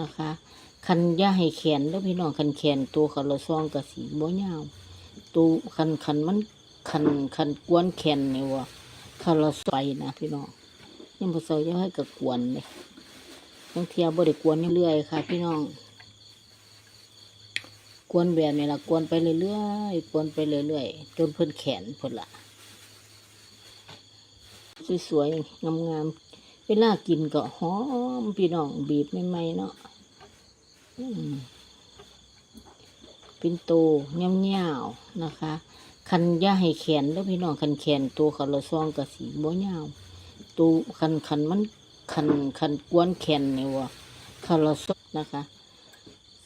นะคะคันย่าให้แขนแล้วพี่น้องคันแขนตัวเขาละซองกับสีบ่ยาวตัวคันคันมันคันคันกวนแขนนี่วะเขาละใส่นะพี่น้องยังบ่ใส่จะให้กับกวนเลยทั้งเทียบ่ได้กวนเรื่อยๆค่ะ พี่น้องกวนแบบนี้ละกวนไปเรื่อยๆกวนไปเรื่อยๆจนเพิ่นแขนเพิ่นละสวยๆงามๆ เวลากินก็หอมพี่น้องบีบใหม่ๆเนาะเป็นโตเงี้ยวๆนะคะ คันย่าให้แขนแล้วพี่น้องคันแขนตัวเขาละซองกับสีบ่ยาวตัวคันคันมันคันคันกวนแขนเนี่ยวะเขาละซองนะคะ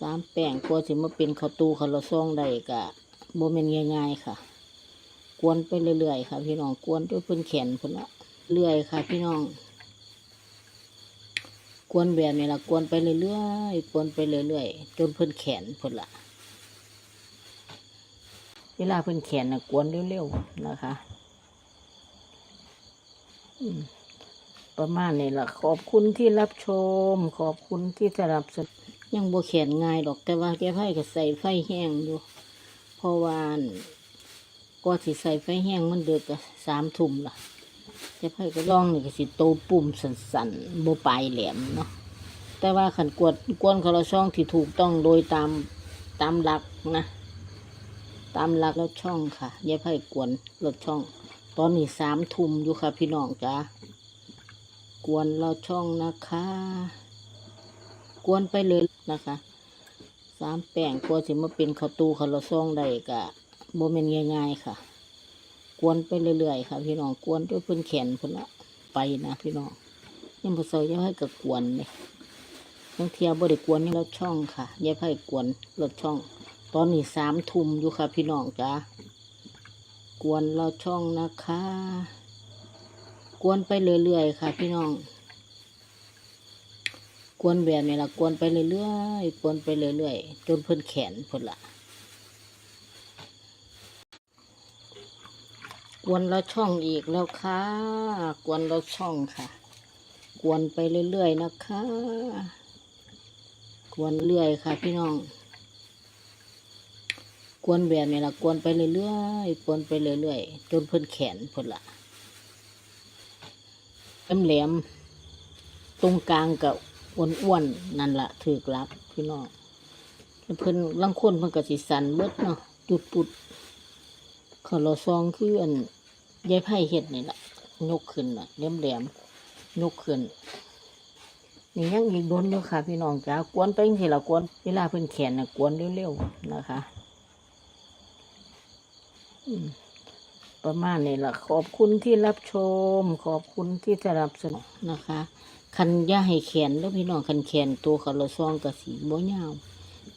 สามแป้งกลัวสิมาเป็นข้าวตูเขาละซองได้กะโบเมนง่ายๆค่ะ กวนไปเรื่อยๆค่ะ พี่น้องกวนด้วยเพิ่นแขนเพิ่นละเรื่อยค่ะ พี่น้อง กวนแบบนี้ละกวนไปเรื่อยๆกวนไปเรื่อยๆจนเพิ่นแขนเพิ่นละเวลาเพิ่นแขนนะกวนเร็วๆนะคะประมาณนี้ละขอบคุณที่รับชม ขอบคุณที่สนับสนุนยังบ่แขนง่ายดอกแต่ว่าแกไพ่ก็ใส่ไฟแห้งอยู่เพราะว่าอั่นก็สิใส่ไฟแห้งมันเดือกสามทุ่มล่ะ จะไพ่ก็ลองนี่ก็สิโตปุ่มสันๆโบปลายแหลมเนาะแต่ว่าขันกวดกวนคาราช่องที่ถูกต้องโดยตามตามหลักนะ ตามหลักแล้วช่องค่ะยายไพ่กวนรถช่อง ตอนนี้สามทุ่มอยู่ค่ะ พี่น้องจ้ากวนเราช่องนะคะ กวนไปเลยนะคะสามแป้งกลัวสิมาเป็นข้าวตูข้าวซองได้กะโบเมนง่ายๆค่ะ กวนไปเรื่อยๆค่ะพี่น้องกวนด้วยเพิ่นแขนเพิ่นละไปนะพี่น้องยังพอเซยยายให้กับกวนเลยทั้งเทียบ่ได้กวนนี่รถช่องค่ะยายไพ่กวนรถช่อง ตอนนี้สามทุ่มอยู่ค่ะ พี่น้องจ้ากวนเราช่องนะคะ กวนไปเรื่อยๆค่ะ พี่น้อง กวนแบบนี้ละกวนไปเรื่อยๆกวนไปเรื่อยๆจนเพิ่อนแขนเพิ่นละ กวนเราช่องอีกแล้วค่ะ กวนเราช่องค่ะ กวนไปเรื่อยๆนะคะ กวนเรื่อยค่ะ พี่น้อง กวนแบบนี้ละกวนไปเรื่อยๆกวนไปเรื่อยๆจนเพิ่นแขนเพิ่นละแหลมๆตรงกลางกับอ้วนๆนั่นละถือกลับพี่น้องเพิ่นลังคนเพิ่นก็สิสันเบิดเนาะจุดปุด ขอรอซองคืออันยายไผ่เห็ดนี่แหละยกขึ้นน่ะแหลมแหลมยกขึ้นนี่ยังอีกโดนอยู่ค่ะ พี่น้องจ้ากวนไปจังซี่ละกวนเวลาเพิ่นแขนน่ะกวนเร็วๆนะคะประมาณนี้ละขอบคุณที่รับชม ขอบคุณที่สนับสนุนนะคะคันย่าให้แขนแล้วพี่น้องคันแขนตัวเขาลซองกับสีบ่ยาว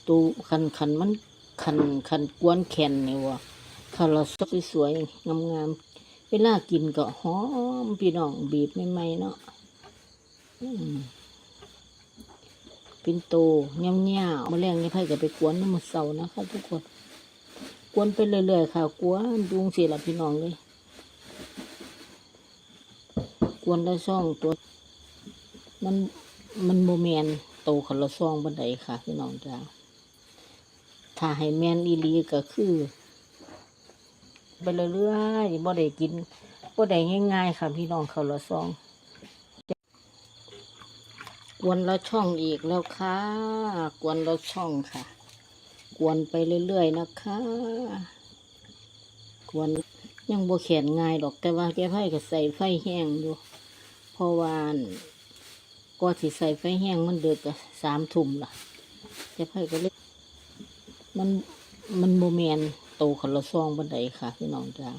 ตัวคันคันมันคันคันกวนแขนเนี่ยวะ ข้าเราสดสวยๆงามๆเวลากินก็หอมพี่น้องบีบใหม่ๆเนาะเป็นโตเงี้ยวๆมาแรงนี่ไพ่ก็ไปกวนน้ำมันเสานะคะทุกคนกวนไปเรื่อยๆค่ะกวนดุงสิละพี่น้องเลยกวนละซ่องตัว มันมันโมแมนโตขันละซ่องบันไดค่ะพี่น้องจ้าถ้าให้แมนอีลีก็คือ ไปเรื่อยๆบ่ได้กินบ่ได้ง่ายๆค่ะพี่น้องเขาละซองกวนละช่องอีกแล้วค่ะ กวนละช่องค่ะ กวนไปเรื่อยๆนะคะ กวนยังบ่แขนง่ายดอกแต่ว่าแกไพ่ก็ใส่ไฟแห้งอยู่เพราะว่านก็สิใส่ไฟแห้งมันเดือกสามทุ่มล่ะแกไพ่ก็เลยมันมันโมเมน โตคนละซองบันไดค่ะ พี่น้องจ้า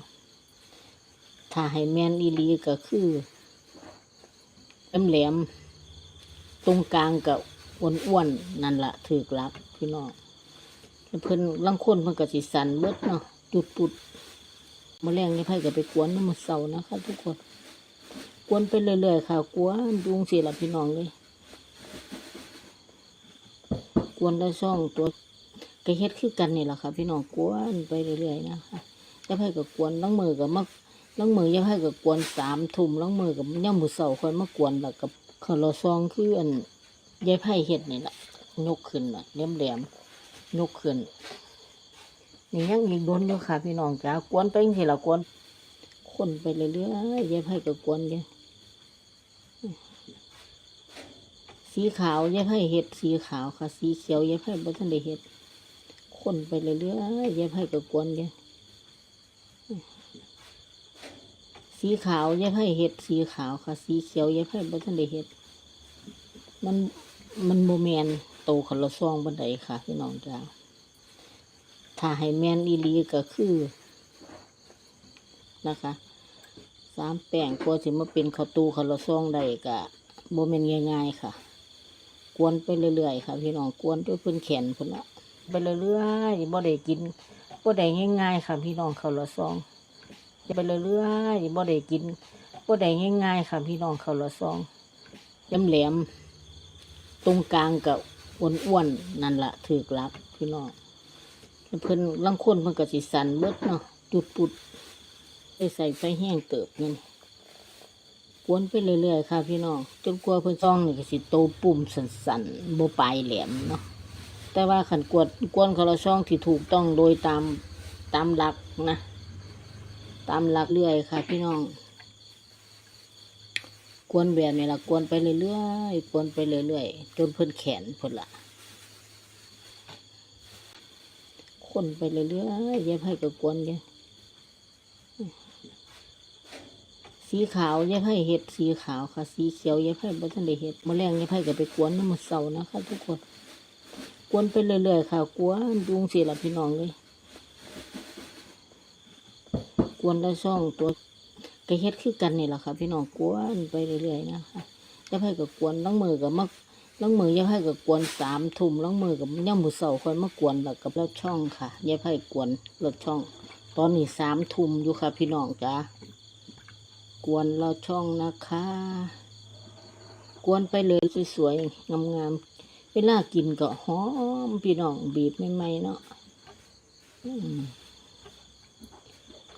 ถ้าให้แมนอีลีก็คือแหลมๆตรงกลางกับอ้วนๆนั่นละถือกลับพี่น้องแล้วเพิ่นลังคนเพิ่นก็สิสันเบิดเนาะจุดปุดมาแรงนี่ไพ่ก็ไปกวนน้ำมันเสานะคะทุกคนกวนไปเรื่อยๆค่ะกวนดุงเสิละพี่น้องเลย กวนได้ช่องตัว ก็เฮ็ดคือกันนี่แหละค่ะ พี่น้องกวนไปเรื่อยๆนะคะยาไพ่กับกวนล้างมือกับมักล้างมือยาไพ่กับกวนสามทุ่มล้างมือกับย่ำมือเสาค่อยมากวนแล้วกับขอรอซองคืออันยายไผ่เห็ดนี่แหละยกขึ้นน่ะแหลมแหลมๆยกขึ้นนี่ยังอีกโดนอยู่ค่ะ พี่น้องจ้ากวนไปจังซี่ละกวนคนไปเรื่อยๆยายไผ่ก็กวนกันสีขาว ยายไผ่เห็ดสีขาวค่ะ สีเขียวยายไผ่บ่ทันได้เห็ด คนไปเรื่อยๆยายไผ่ก็กวนกันสีขาวเยายไผ่เห็ดสีขาวค่ะ สีเขียวเยายไผ่บ่ทันได้เห็ด มันมันโมแมนโตขันละซองบันไดค่ะ พี่น้องจ้าถ้าให้แมนอีลีก็คือนะคะสามแป้งกลัวสิมาเป็นข้าวตูขันลซองได้ก็โมแมนง่ายๆค่ะ กวนไปเรื่อยๆค่ะ พี่น้องกวนด้วยเพื้นแขนพุ่นละ ไปเรื่อยๆบ่ได้กินบ่ได้ง่ายๆค่ะพี่น้องเขาละซองไปเรื่อยๆบ่ได้กินบ่ได้ง่ายๆค่ะพี่น้องเขาละซองแหลมๆตรงกลางกับอ้วนๆนั่นละถือกลักพี่น้องเพิ่นลังคนเพิ่นกสิสันเบิดเนาะจุดปุดไปใส่ไฟแห้งเติบนั่นกวนไปเรื่อยๆค่ะพี่น้องจนกลัวเพิ่นซองนี่ก็สิโตปุ่มสันๆบ่ปลายแหลมเนาะ แต่ว่าขันกวดกวนเขาละช่องที่ถูกต้องโดยตามตามหลักนะ ตามหลักเรื่อยค่ะ พี่น้อง กวนแบบนี้ละกวนไปเรื่อยๆกวนไปเรื่อยๆจนเพิ่นแขนเพิ่นละคนไปเรื่อยๆเย็บให้กับกวนเยสีขาวเย็บให้เห็ดสีขาวค่ะ สีเขียวเย็บให้บ่ทันได้เห็ดมะแรงเย็บให้กับไปกวนน้ำมันเสานะคะทุกคน กวนไปเรื่อยๆค่ะ กวนยุงสิละพี่น้องเลย กวนได้ช่องตัวก็เฮ็ดคือกันนี่แหละค่ะ พี่น้องกวนไปเรื่อยๆนะคะยาไผ่กับกวนล้างมือกับมักล้างมือยาไผ่กับกวนสามทุ่มล้างมือกับย่ำมือเสาคอยมากวนแล้วกับรถช่องค่ะยาไผ่กวนรถช่อง ตอนนี้สามทุ่มอยู่ค่ะ พี่น้องจ้ากวนเราช่องนะคะ กวนไปเลยสวยๆงามๆ เวลากินก็หอมพี่น้องบีบใหม่ๆเนาะอืม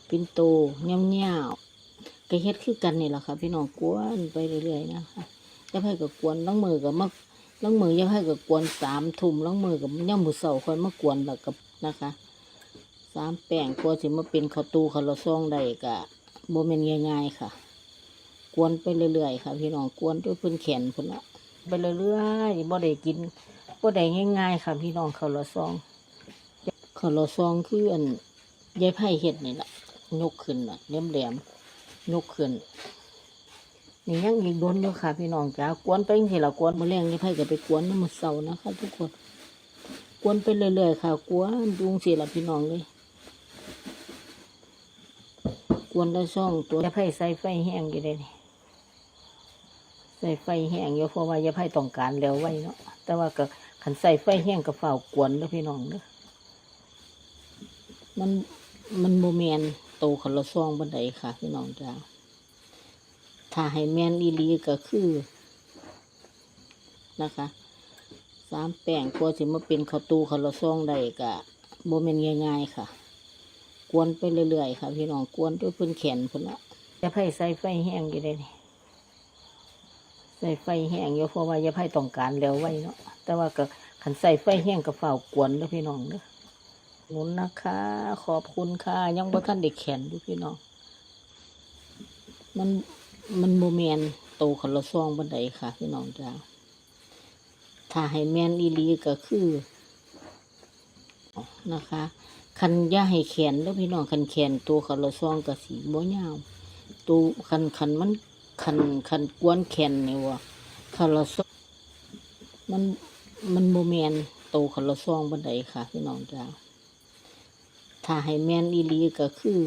ปินโตเงี้ยวๆก็เฮ็ดคือกันนี่แหละค่ะ พี่น้องกวนไปเรื่อยๆนะคะยาไผ่กับกวนล้างมือกับมักล้างมือยาไผ่กับกวนสามทุ่มล้างมือกับย่ำมือเสาคอยมากวนแล้วกับนะคะสามแป้งกลัวสิมาเป็นข้าวตูข้าวซองได้กะโบเมนง่ายๆค่ะ กวนไปเรื่อยๆค่ะ พี่น้องกวนด้วยพื้นแขนพุ่นละ ไปเรื่อยๆบ่ได้กินบ่ได้ง่าย ๆ ค่ะพี่น้องข้าวละซองข้าวละซองคืออันยายไผ่เห็ดนี่แหละยกขึ้นน่ะแหลมๆยกขึ้นนี่ยังอีกโดนอยู่ค่ะ พี่น้องจ้ากวนไปจังซี่ละกวนมะแรงนี่ไผ่ก็ไปกวนน้ำมันเสานะคะทุกคนกวนไปเรื่อยๆค่ะ กวนยุงสิละพี่น้องเลยกวนได้ช่องตัวจะไผ่ใส่ไฟแห้งอยู่เลยนี่ ใส่ไฟแห้งอยู่เพราะว่ายาไผ่ต้องการแล้วไว้เนาะแต่ว่าก็ขันใส่ไฟแห้งก็เฝ้ากวนแล้วพี่น้องเด้อมันมันโมเมนโตขันละซองบันไดค่ะ พี่น้องจ้าถ้าให้แมนอีลีก็คือ นะคะสามแป้งกลัวสิมาเป็นข้าวตูข้าวละซองได้ก็โมเมนง่ายๆค่ะ กวนไปเรื่อยๆค่ะ พี่น้องกวนด้วยพื้นแขนพุ่นละจะไผ่ใส่ไฟแห้งอยู่เลยนี่ ใส่ไฟแห้งอยู่เพราะว่ายาไผ่ต้องการแล้วไว้เนาะแต่ว่าก็ขันใส่ไฟแห้งก็เฝ้ากวนแล้วพี่น้องเด้อหนุนนะคะ ขอบคุณค่ะ ยังบ่ทันได้แขนอยู่พี่น้อง มันมันโมแมนโตขันละซองบันไดค่ะ พี่น้องจ้าถ้าให้แมนอีลีก็คือนะคะคันย่าให้แขนแล้วพี่น้องคันแขนตัวขันละซองกับสีบ่ยาวตัวคันคันมัน คันคันกวนแขนนี่วะขันละซองมันมันโมแมนโตขันละซองบันไดค่ะ พี่น้องจ้าถ้าให้แมนอีลีก็คือ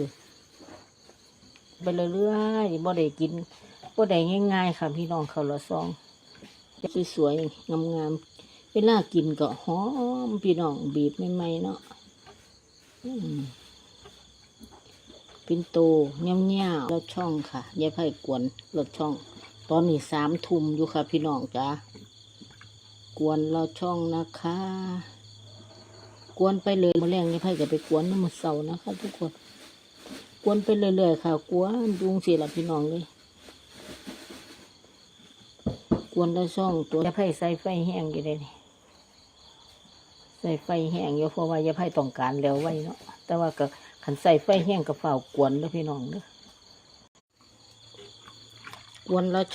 ไปเรื่อยๆบ่ได้กินบ่ได้ง่าย ๆ ค่ะ พี่น้องเขาวละซองสวยๆงามๆเวลากินก็หอม พี่น้องบีบใหม่ๆเนาะอืม ปินโตเงี้ยเงี้ยรถช่องค่ะยายไผ่กวนรถช่อง ตอนนี้สามทุ่มอยู่ค่ะพี่น้องจ้ากวนรถช่องนะคะ กวนไปเลยมาแรงยายไผ่จะไปกวนน้ำมันเสานะคะ ทุกคน กวนไปเรื่อยๆค่ะ กวนยุงเสียละพี่น้องเลยกวนละช่องตัวยาไผ่ใส่ไฟแห้งอยู่เลยนี่ใส่ไฟแห้งอยู่เพราะว่ายาไผ่ต้องการแล้วไว้เนาะแต่ว่าก็ ขันใส่ไฟแห้งกับเฝ้ากวนแล้วพี่น้องเด้อกวนแล้ว